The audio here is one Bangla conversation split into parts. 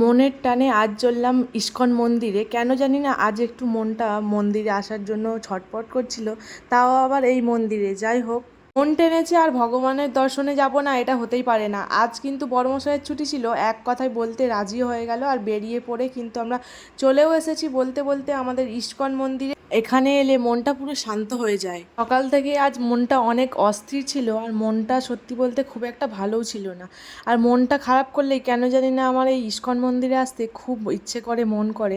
মনের টানে আজ চললাম ইস্কন মন্দিরে। কেন জানি না আজ একটু মনটা মন্দিরে আসার জন্য ছটপট করছিল, তাও আবার এই মন্দিরে। যাই হোক, মন টেনেছে আর ভগবানের দর্শনে যাব না, এটা হতেই পারে না। আজ কিন্তু বর্মশয়ের ছুটি ছিল, এক কথায় বলতে রাজি হয়ে গেল আর বেরিয়ে পড়ে কিন্তু আমরা চলেও এসেছি বলতে বলতে আমাদের ইস্কন মন্দিরে। এখানে এলে মনটা পুরো শান্ত হয়ে যায়। সকাল থেকে আজ মনটা অনেক অস্থির ছিল আর মনটা সত্যি বলতে খুব একটা ভালোও ছিল না। আর মনটা খারাপ করলেই কেন জানি না আমার এই ইস্কন মন্দিরে আসতে খুব ইচ্ছে করে, মন করে।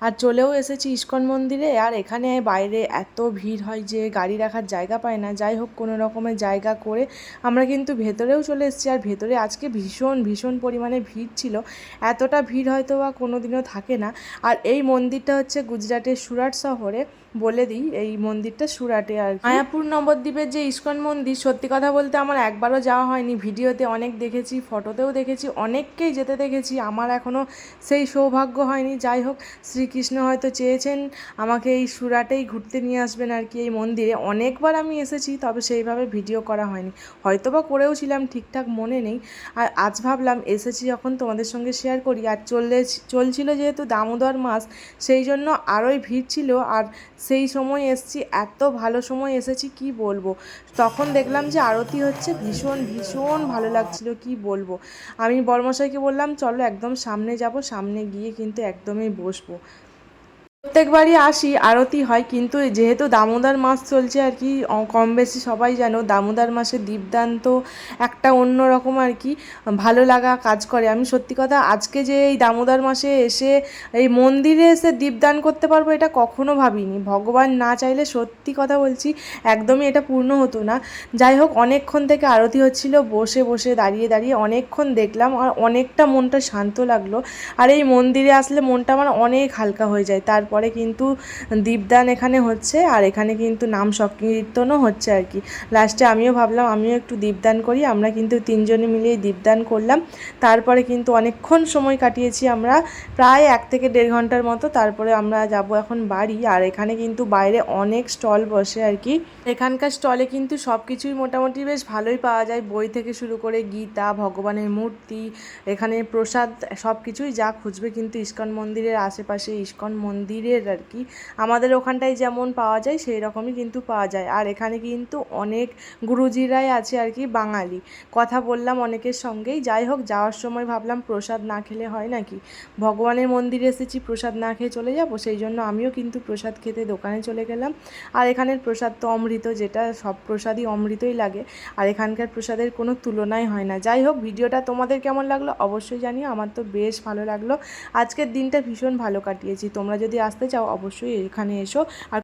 আর চলেও এসেছি ইস্কন মন্দিরে আর এখানে বাইরে এত ভিড় হয় যে গাড়ি রাখার জায়গা পায় না। যাই হোক, কোনো রকমের জায়গা করে আমরা কিন্তু ভেতরেও চলে এসেছি আর ভেতরে আজকে ভীষণ ভীষণ পরিমাণে ভিড় ছিল। এতটা ভিড় হয়তো বা কোনো দিনও থাকে না। আর এই মন্দিরটা হচ্ছে গুজরাটের সুরাট শহরে। বলে দিই, এই মন্দিরটা সুরাটে আর। মায়াপুর নবদ্বীপের যে ইস্কন মন্দির, সত্যি কথা বলতে আমার একবারও যাওয়া হয়নি। ভিডিওতে অনেক দেখেছি, ফটোতেও দেখেছি, অনেককেই যেতে দেখেছি। আমার এখনও সেই সৌভাগ্য হয়নি। যাই হোক, শ্রীকৃষ্ণ হয়তো চেয়েছেন আমাকে এই সুরাটেই ঘুরতে নিয়ে আসবেন আর কি, এই মন্দিরে। অনেকবার আমি এসেছি, তবে সেইভাবে ভিডিও করা হয়নি। হয়তো বা করেও ছিলাম, ঠিকঠাক মনে নেই। আর আজ ভাবলাম, এসেছি যখন তোমাদের সঙ্গে শেয়ার করি। আর চললে চলছিল যেহেতু দামোদর মাস, সেই জন্য আরোই ভিড় ছিল। আর সেই সময় এসেছি, এত ভালো সময় এসেছি, কি বলব? তখন দেখলাম যে আরতি হচ্ছে ভীষণ ভীষণ ভালো লাগছিল, কি বলব? আমি বর্মশাইকে বললাম, চলো একদম সামনে যাব, সামনে গিয়ে কিন্তু একদমই বসবো। প্রত্যেকবারই আসি, আরতি হয়, কিন্তু যেহেতু দামোদর মাস চলছে আর কি কম বেশি সবাই জানো, দামোদর মাসে দীপদান তো একটা অন্য রকম আর কি, ভালো লাগা কাজ করে। আমি সত্যি কথা, আজকে যে এই দামোদর মাসে এসে এই মন্দিরে এসে দীপদান করতে পারব এটা কখনো ভাবিনি। ভগবান না চাইলে সত্যি কথা বলছি, একদমই এটা পূর্ণ হতো না। যাই হোক, অনেকক্ষণ থেকে আরতি হচ্ছিল, বসে বসে দাঁড়িয়ে দাঁড়িয়ে অনেকক্ষণ দেখলাম, আর অনেকটা মনটা শান্ত লাগল। আর এই মন্দিরে আসলে মনটা আমার অনেক হালকা হয়ে যায়। তারপরে কিন্তু দীপদান এখানে হচ্ছে, আর এখানে কিন্তু নাম সংকীর্তনও হচ্ছে আর কি। লাস্টে আমিও ভাবলাম, আমিও একটু দীপদান করি, আমরা কিন্তু তিনজনে মিলিয়ে দীপদান করলাম। তারপরে কিন্তু অনেকক্ষণ সময় কাটিয়েছি আমরা, প্রায় এক থেকে দেড় ঘণ্টার মতো। তারপরে আমরা যাব এখন বাড়ি, আর এখানে কিন্তু বাইরে অনেক স্টল বসে আর কি। এখানকার স্টলে কিন্তু সব কিছুই মোটামুটি বেশ ভালোই পাওয়া যায়। বই থেকে শুরু করে গীতা, ভগবানের মূর্তি, এখানে প্রসাদ সব কিছুই যা খুঁজবে কিন্তু ইস্কন মন্দিরের আশেপাশে ইস্কন মন্দিরের আর কি। আমাদের ওখানটায় যেমন পাওয়া যায় সেই রকমই কিন্তু পাওয়া যায়। আর এখানে কিন্তু অনেক গুরুজিরাই আছে আর কি, বাঙালি। কথা বললাম অনেকের সঙ্গেই। যাই হোক, যাওয়ার সময় ভাবলাম প্রসাদ না খেলে হয় নাকি? ভগবানের মন্দিরে এসেছি, প্রসাদ না খেয়ে চলে যাব? সেই জন্য আমিও কিন্তু প্রসাদ খেতে দোকানে চলে গেলাম। আর এখানের প্রসাদ তো অমৃত, যেটা সব প্রসাদই অমৃতই লাগে। আর এখানকার প্রসাদের কোনো তুলনাই হয় না। যাই হোক, ভিডিওটা তোমাদের কেমন লাগল অবশ্যই জানিও। আমার তো বেশ ভালো লাগল। আজকের দিনটা ভীষণ ভালো কাটিয়েছি। তোমরা যদি আসতে চাও অবশ্যই এখানে এসো। আর